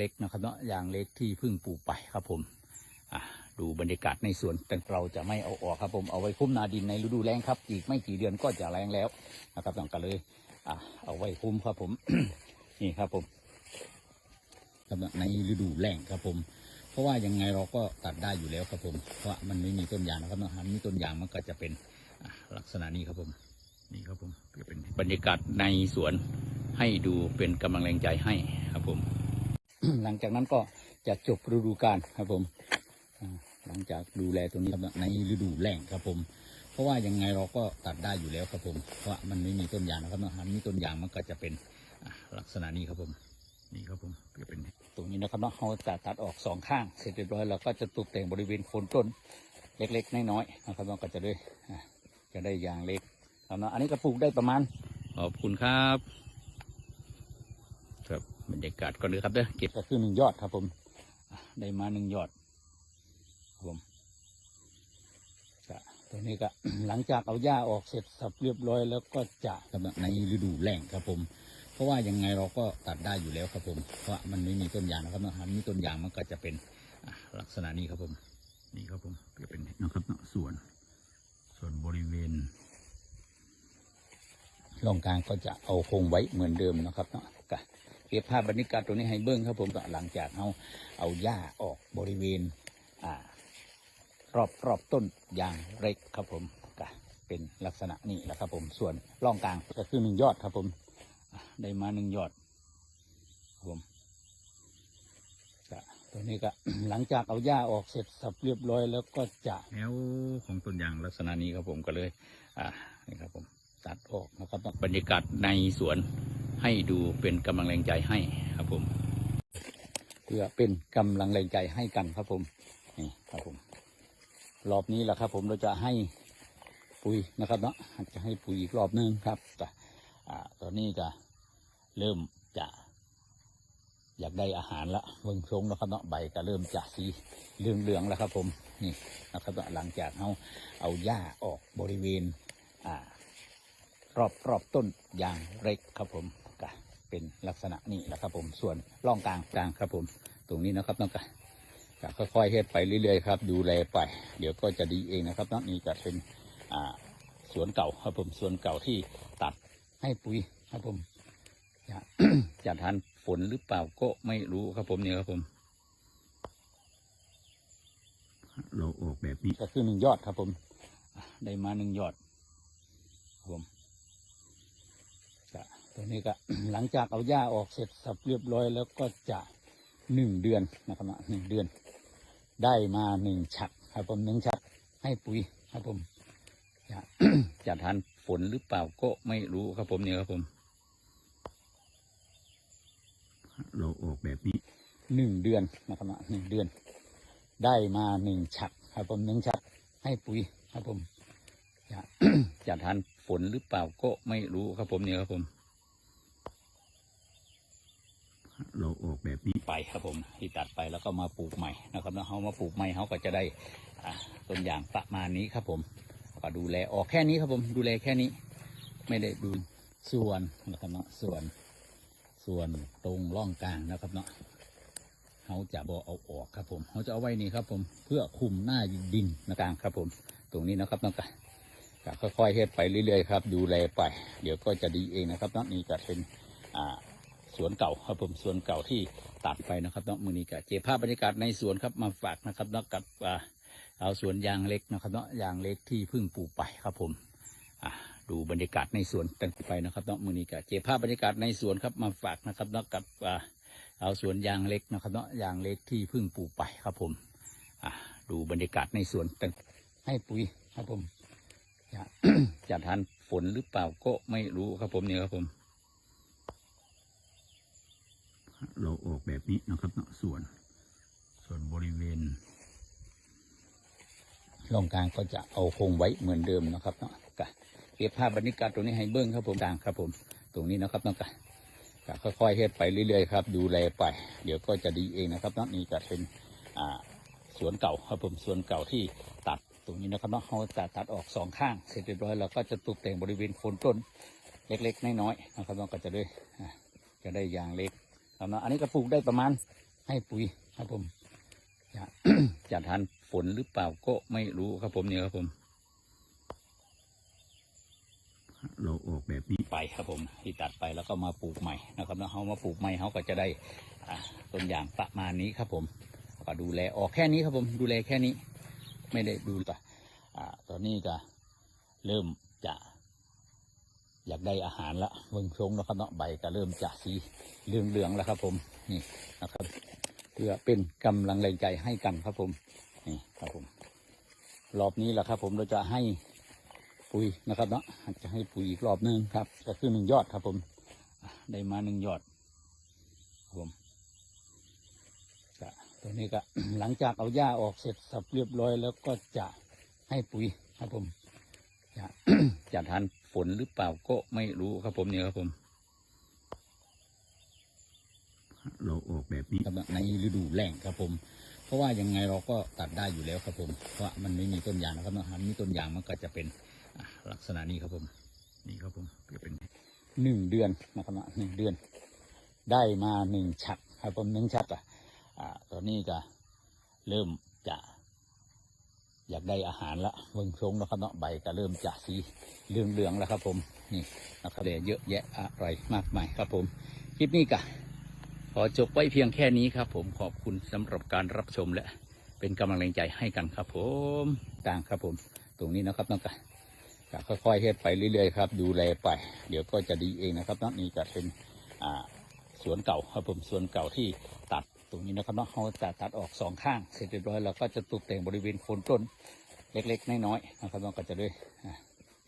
เล็กนะครับเนาะยางเล็กที่เพิ่งปลูกไปครับผมดูบรรยากาศในสวนแต่เราจะไม่เอาออกครับผมเอาไว้คุ้มนาดินในฤดูแล้งครับ อีกไม่กี่เดือนก็จะแล้งแล้วนะครับต้องกันเลยอะเอาไว้คุ้มครับผมนี่ครับผมสำหรับในฤดูแล้งครับผม เพราะว่ายังไงเราก็ตัดได้อยู่แล้วครับผม เพราะมันไม่มีต้นยางนะครับเนาะหากมีต้นยางมันก็จะเป็นลักษณะนี้ครับผม นี่ครับผมจะเป็นบรรยากาศในสวนให้ดูเป็นกำลังแรงใจให้ครับผม หลังจากนั้นก็จะจบฤดูกาลครับผมหลังจากดูแลตรงนี้ครับในฤดูแล้งครับผม เพราะว่ายังไงเราก็ตัดได้อยู่แล้วครับผม เพราะมันไม่มีต้นยางนะครับนะหากมีต้นยางมันก็จะเป็นลักษณะนี้ครับผมนี่ครับผมจะเป็นตรงนี้นะครับเนาะเราจะตัดออกสองข้างเสร็จเรียบร้อยเราก็จะตกแต่งบริเวณโคนต้นเล็กๆน้อยๆนะครับเราก็จะได้จะได้ยางเล็กครับเนาะอันนี้ก็ปลูกได้ประมาณขอบคุณครับ บรรยากาศก่อนเลยครับเด้อเก็บก็คือหนึ่งยอดครับ ผมได้มาหนึ่งยอดครับผมตัวนี้ก็หลังจากเอาหญ้าออกเสร็จสับเรียบร้อยแล้วก็จะสำหรับในฤดูแล้งครับผม เพราะว่ายังไงเราก็ตัดได้อยู่แล้วครับผม เพราะมันไม่มีต้นยางนะครับเนาะหากมีต้นยางมันก็จะเป็นลักษณะนี้ครับผม นี่ครับผมจะเป็นนะครับเนาะส่วน ส่วนบริเวณร่องกลางก็จะเอาคงไว้เหมือนเดิมนะครับเนาะ เก็บภาพบรรยากาศตรงนี้ให้เบิ้งครับผมก็หลังจากเอาเอาหญ้าออกบริเวณอ่ารอบรอบต้นยางเล็กครับผมก็เป็นลักษณะนี้แหละครับผมส่วนร่องกลางก็คือหนึ่งยอดครับผมได้มาหนึ่งยอดครับผมก็ตัวนี้ก็หลังจากเอาหญ้าออกเสร็จสับเรียบร้อยแล้วก็จะแนวของต้นยางลักษณะนี้ครับผมก็เลย อ่านี่ครับผมตัดออกนะครับบรรยากาศในสวน ให้ดูเป็นกำลังแรงใจให้ครับผม เพื่อเป็นกำลังแรงใจให้กันครับผมนี่ครับผมรอบนี้แหละครับ ผมเราจะให้ปุ๋ยนะครับเนาะจะให้ปุ๋ยอีกรอบนึงครับแต่อ่าตอนนี้ก็เริ่มจะอยากได้อาหารละเบิ่งทรงแล้วครับเนาะใบก็เริ่มจะสีเหลืองเหลืองๆแล้วครับผมนี่นะครับหลังจากเอาเอาหญ้าออกบริเวณอ่ารอบรอบต้นยางเล็กครับผม เป็นลักษณะนี้แหละครับผมส่วนร่องกลางกลางครับผม ตรงนี้นะครับน้องก็ก็ค่อยๆเฮ็ดไปเรื่อยๆครับ ดูแลไป เดี๋ยวก็จะดีเองนะครับเนาะนี่ก็เป็นอ่าสวนเก่าครับผมสวนเก่าที่ตัดให้ปุ๋ยครับผมจะจะทานฝนหรือเปล่าก็ไม่รู้ครับผมเนี่ยครับผม เราออกแบบนี้ก็คือหนึ่งยอดครับผมอะได้มาหนึ่งยอดครับผมก็ ตัวนี้ก็หลังจากเอาหญ้าออกเสร็จสับเรียบร้อยแล้วก็จะหนึ่งเดือนนะครับนะหนึ่งเดือน ได้มาหนึ่งฉักครับผมหนึ่งฉักให้ปุ๋ยครับผมจะจะทานฝนหรือเปล่าก็ไม่รู้ครับผมเนี่ยครับผม เราออกแบบนี้หนึ่งเดือนนะครับนะหนึ่งเดือน ได้มาหนึ่งฉักครับผมหนึ่งฉักให้ปุ๋ยครับผมจะจะทานฝนหรือเปล่าก็ไม่รู้ครับผมเนี่ยครับผม เราออกแบบนี้ไปครับผมที่ตัดไปแล้วก็มาปลูกใหม่นะครับแล้วเขามาปลูกใหม่เขาก็จะได้ต้นอย่างประมาณนี้ครับผมก็ดูแลออกแค่นี้ครับผมดูแลแค่นี้ ไม่ได้ดูส่วนนะครับเนาะส่วนส่วนตรงร่องกลางนะครับเนาะเขาจะบอเอาออกครับผมเขาจะเอาไว้นี่ครับผมเพื่อคุมหน้าดินนะกลางครับผม ตรงนี้นะครับเนาะก็ค่อยๆเฮ็ดไปเรื่อยๆครับ ดูแลไป เดี๋ยวก็จะดีเองนะครับเนาะนี่ก็เป็นอ่า สวนเก่าครับผมสวนเก่าที่ตัดไปนะครับเนาะมือนี้ก็เก็บภาพบรรยากาศในสวนครับมาฝากนะครับเนาะกับเอาสวนยางเล็กนะครับเนาะยางเล็กที่เพิ่งปลูกไปครับผมอะดูบรรยากาศในสวนตั้งไปนะครับเนาะมือนี้ก็เก็บภาพบรรยากาศในสวนครับมาฝากนะครับเนาะกับเอาสวนยางเล็กนะครับเนาะยางเล็กที่เพิ่งปลูกไปครับผมอะดูบรรยากาศในสวนตั้งให้ปุ๋ยครับผมจะทานฝนหรือเปล่าก็ไม่รู้ครับผมเนี่ยครับผม เราออกแบบนี้นะครับเนาะส่วน ส่วนบริเวณร่องกลางก็จะเอาคงไว้เหมือนเดิมนะครับเนาะก็เก็บภาพบรรยากาศตรงนี้ให้เบิ้งครับผมกลางครับผม ตรงนี้นะครับเนาะก็ก็ค่อยๆเฮ็ดไปเรื่อยๆครับ ดูแลไป เดี๋ยวก็จะดีเองนะครับเนาะนี่ก็เป็นอ่าสวนเก่าครับผมสวนเก่าที่ตัดตรงนี้นะครับเนาะเขาจะตัดออกสองข้างเสร็จเรียบร้อยเราก็จะตกแต่งบริเวณโคนต้นเล็กๆน้อยๆนะครับเนาะก็จะได้จะได้ยางเล็ก ครับเนาะอันนี้ก็ปลูกได้ประมาณให้ปุ๋ยครับผมจะจะทันฝนหรือเปล่าก็ไม่รู้ครับผมเนี่ยครับผม เราออกแบบนี้ไปครับผม ที่ตัดไปแล้วก็มาปลูกใหม่นะครับแล้วเขามาปลูกใหม่เขาก็จะได้อ่าต้นอย่างประมาณนี้ครับผม ก็ดูแลออกแค่นี้ครับผม ดูแลแค่นี้ ไม่ได้ดูต่ออ่าตอนนี้ก็เริ่มจะ อยากได้อาหารละเบิ่งทรงแล้วครับเนาะใบก็เริ่มจะสีเหลืองๆแล้วครับ ผมนี่นะครับ เพื่อเป็นกำลังแรงใจให้กันครับผมนี่ครับผม รอบนี้แหละครับ ผมเราจะให้ปุ๋ยนะครับเนาะจะให้ปุ๋ยอีกรอบหนึงครับก็คือหนึ่งยอดครับ ผม ได้มาหนึ่งยอดครับผมก็ตัวนี้ก็หลังจากเอาหญ้าออกเสร็จสับเรียบร้อยแล้วก็จะให้ปุ๋ยครับผมจะจะทัน ฝนหรือเปล่าก็ไม่รู้ครับผมเนี่ยครับผม เราออกแบบนี้ในฤดูแล้งครับผม เพราะว่ายังไงเราก็ตัดได้อยู่แล้วครับผมเพราะว่ามันไม่มีต้นยางนะครับนะมีต้นยางมันก็จะเป็นอะลักษณะนี้ครับผม นี่ครับผมจะเป็นหนึ่งเดือนนะครับนะหนึ่งเดือน ได้มาหนึ่งฉักครับผมหนึ่งฉักอะอ่าตอนนี้ก็เริ่มจะ อยากได้อาหารละเบิ่งทรงแล้วครับเนาะใบก็เริ่มจะสีเหลืองๆแล้วครับผมนี่นะครับเดี๋ยเยอะแยะอะไรมากมายครับผมคลิปนี้ก็ขอจบไว้เพียงแค่นี้ครับ ผมขอบคุณสำหรับการรับชมและเป็นกำลังใจให้กันครับ ผมต่างครับผม ตรงนี้นะครับน้องกันก็ค่อยๆเฮ็ดไปเรื่อยๆครับดูแลไป เดี๋ยวก็จะดีเองนะครับเนาะนี่ก็เป็นอ่าสวนเก่าครับผมสวนเก่าที่ตัด ตรงนี้นะครับเนาะเขาจะตัดออกสองข้างเสร็จเรียบร้อยแล้วก็จะตกแต่งบริเวณโคนต้นเล็กๆน้อยๆนะครับเราก็จะได้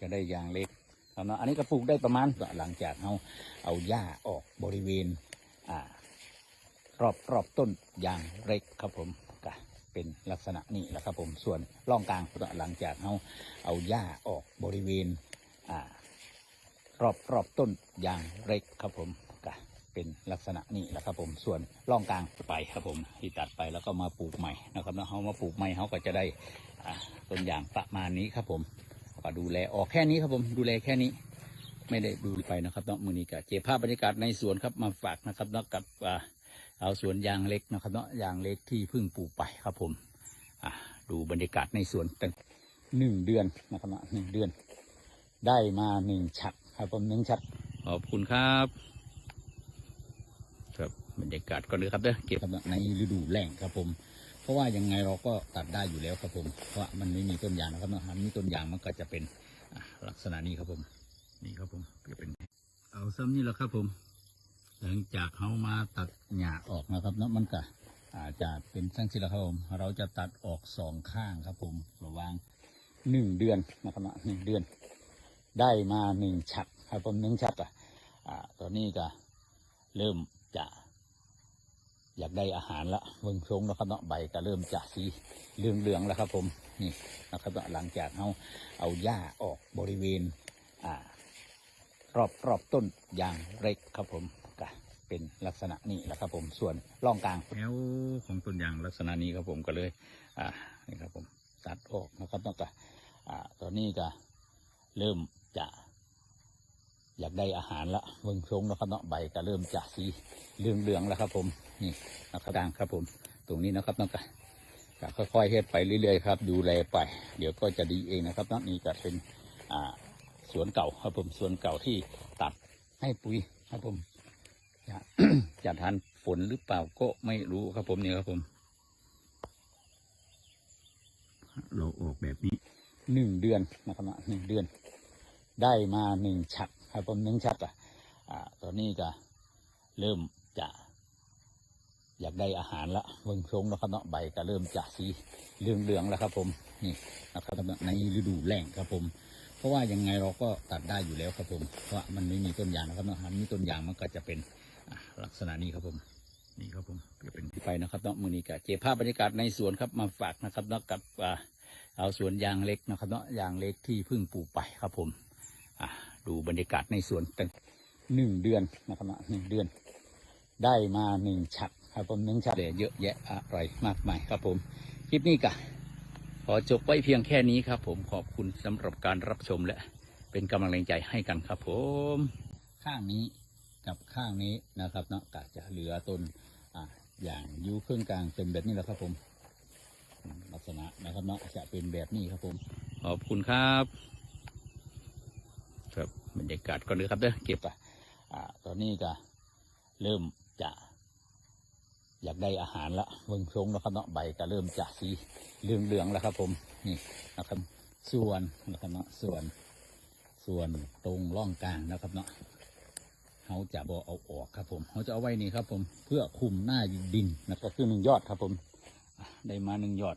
จะได้ยางเล็กครับเนาะอันนี้ก็ปลูกได้ประมาณหลังจากเราเอาหญ้าออกบริเวณอ่ารอบรอบต้นยางเล็กครับผมก็เป็นลักษณะนี้แหละครับผมส่วนร่องกลางหลังจากเราเอาหญ้าออกบริเวณอ่ารอบรอบต้นยางเล็กครับผม เป็นลักษณะนี้แหละครับผมส่วนร่องกลางไปครับผมที่ตัดไปแล้วก็มาปลูกใหม่นะครับแล้วเขามาปลูกใหม่เขาก็จะได้ต้นอย่างประมาณนี้ครับผมก็ดูแลออกแค่นี้ครับผมดูแลแค่นี้ ไม่ได้ดูไปนะครับเนาะมือนี้ก็เก็บภาพบรรยากาศในสวนครับมาฝากนะครับเนาะกับเอาสวนยางเล็กนะครับเนาะยางเล็กที่เพิ่งปลูกไปครับผมดูบรรยากาศในสวนตั้งหนึ่งเดือนนะครับเนาะหนึ่งเดือน ได้มาหนึ่งฉัดครับผมหนึ่งฉัดขอบคุณครับ บรรยากาศก็เลยครับเด้อเก็บในฤดูแล้งครับผม เพราะว่ายังไงเราก็ตัดได้อยู่แล้วครับผม เพราะมันไม่มีต้นยางนะครับนะมีต้นยางมันก็จะเป็นลักษณะนี้ครับผม นี่ครับผมจะเป็น เอาซ้ำนี่แหละครับผม หลังจากเขามาตัดหญ้าออกนะครับเนาะมันก็อาจจะเป็นทั้งที่ละครับผมเราจะตัดออกสองข้างครับผมระวางหนึ่งเดือนนะครับหนึ่งเดือน ได้มาหนึ่งฉักครับผมหนึ่งฉักอะตอนนี้ก็เริ่มจะ อยากได้อาหารละเบิ่งทรงแล้วครับเนาะใบก็เริ่มจะสีเหลืองๆแล้วครับ ผมนี่นะครับเนาะหลังจากเราเอาหญ้าออกบริเวณอ่ารอบรอบต้นยางเล็กครับผมก็เป็นลักษณะนี้แหละครับ ผมส่วนร่องกลางแถวของต้นยางลักษณะนี้ครับผมก็เลยอ่านี่ครับผมตัดออกนะครับเนาะก็อ่าตอนนี้ก็เริ่มจะ อยากได้อาหารละเบิ่งทรงแล้วครับเนาะใบก็เริ่มจะสีเหลืองๆแล้วครับ ผมนี่นะครับดังครับผม ตรงนี้นะครับน้องกันก็ค่อยๆเฮ็ดไปเรื่อยๆครับ ดูแลไป เดี๋ยวก็จะดีเองนะครับเนาะนี่ก็เป็นอ่าสวนเก่าครับผมสวนเก่าที่ตัดให้ปุ๋ยครับผมจะจะทันฝนหรือเปล่าก็ไม่รู้ครับผมเนี่ยครับผม เราออกแบบนี้หนึ่งเดือนนะครับนะหนึ่งเดือน ได้มาหนึ่งฉัก ครับผมนึ่งฉักอะอ่าตอนนี้ก็เริ่มจะอยากได้อาหารละเบิ่งทรงแล้วครับเนาะใบก็เริ่มจะสีเหลืองๆแล้วครับผมนี่นะครับในฤดูแล้งครับผม เพราะว่ายังไงเราก็ตัดได้อยู่แล้วครับผมเพราะมันไม่มีต้นยางนะครับเนาะมีต้นยางมันก็จะเป็นลักษณะนี้ครับผมนี่ครับผมจะเป็นที่ไปนะครับเนาะมือนี้ก็เก็บภาพบรรยากาศในสวนครับมาฝากนะครับเนาะกับเอาสวนยางเล็กนะครับเนาะยางเล็กที่เพิ่งปลูกไปครับผมอะ ดูบรรยากาศในสวนตั้งหนึ่งเดือนนะครับหนึ่งเดือน ได้มาหนึ่งฉักครับผมหนึ่งฉักเดี๋ยเยอะแยะอะไรมากมายครับผมคลิปนี้ก็ขอจบไว้เพียงแค่นี้ครับ ผมขอบคุณสำหรับการรับชมและเป็นกำลังใจให้กันครับ ผม ข้างนี้กับข้างนี้นะครับเนาะก็จะเหลือต้นออย่างยูเครื่องกลางเป็นแบบนี้แหละครับผมลักษณะนะครับเนาะจะเป็นแบบนี้ครับผม ขอบคุณครับ ครับบรรยากาศก่อนเลยครับเด้อเก็บอะอ่าตอนนี้ก็เริ่มจะ อยากได้อาหารละเบิ่งทรงแล้วครับเนาะใบก็เริ่มจะสีเหลืองเหลืองๆแล้วครับ ผมนี่นะครับ ส่วนนะครับเนาะส่วน ส่วนตรงร่องกลางนะครับเนาะเขาจะบอเอาออกครับ ผมเขาจะเอาไว้นี่ครับ ผมเพื่อคุมหน้าดินนะก็คือหนึ่งยอดครับ ผมได้มาหนึ่งยอด